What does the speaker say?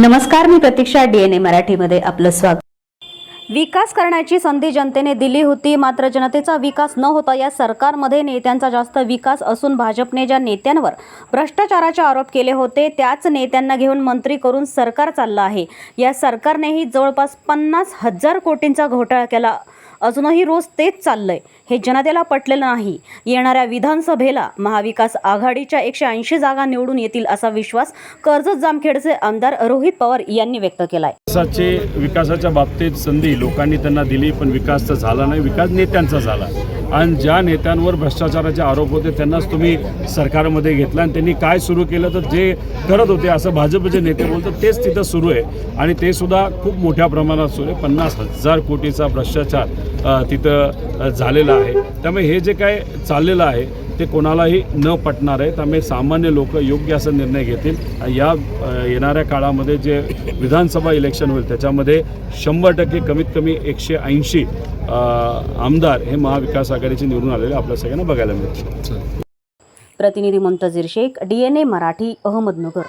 नमस्कार मी प्रतीक्षा डीएनए मराठीमध्ये आपलं स्वागत. विकास करण्याची संधी जनतेने दिली होती मात्र जनतेचा विकास न होता या सरकारमध्ये नेत्यांचा जास्त विकास असून भाजपने ज्या नेत्यांवर भ्रष्टाचाराचे आरोप केले होते त्याच नेत्यांना घेऊन मंत्री करून सरकार चाललं आहे. या सरकारनेही जवळपास पन्नास हजार कोटींचा घोटाळा केला. अजूनही रोज तेच चाललंय. हे जनतेला पटलेलं नाही. येणाऱ्या विधानसभेला महाविकास आघाडीच्या एकशे ऐंशी जागा निवडून येतील असा विश्वास कर्जत जामखेडचे आमदार रोहित पवार यांनी व्यक्त केलाय. विकासाचे विकासाच्या बाबतीत संधी लोकांनी त्यांना दिली पण विकास तर झाला नाही. विकास नेत्यांचा झाला. आणि ज्या नेत्यांवर भ्रष्टाचाराचे आरोप होते त्यांनाच तुम्ही सरकारमध्ये घेतला आणि त्यांनी काय सुरू केलं तर जे करत होते असं भाजपचे नेते बोलतात तेच तिथं सुरू आहे. आणि ते सुद्धा खूप मोठ्या प्रमाणात सुरू आहे. पन्नास हजार कोटीचा भ्रष्टाचार तिथं झालेला आहे. त्यामुळे हे जे काय चाललेलं आहे ते कोणालाही न पटणार आहे त्यामुळे सामान्य लोक योग्य असा निर्णय घेतील. या येणाऱ्या काळामध्ये जे विधानसभा इलेक्शन होईल त्याच्यामध्ये शंभर टक्के कमीत कमी एकशे ऐंशी आमदार हे महाविकास आघाडीचे निवडून आलेले आपल्या सगळ्यांना बघायला मिळतील. प्रतिनिधी मुंतजीर शेख ए मराठी अहमदनगर.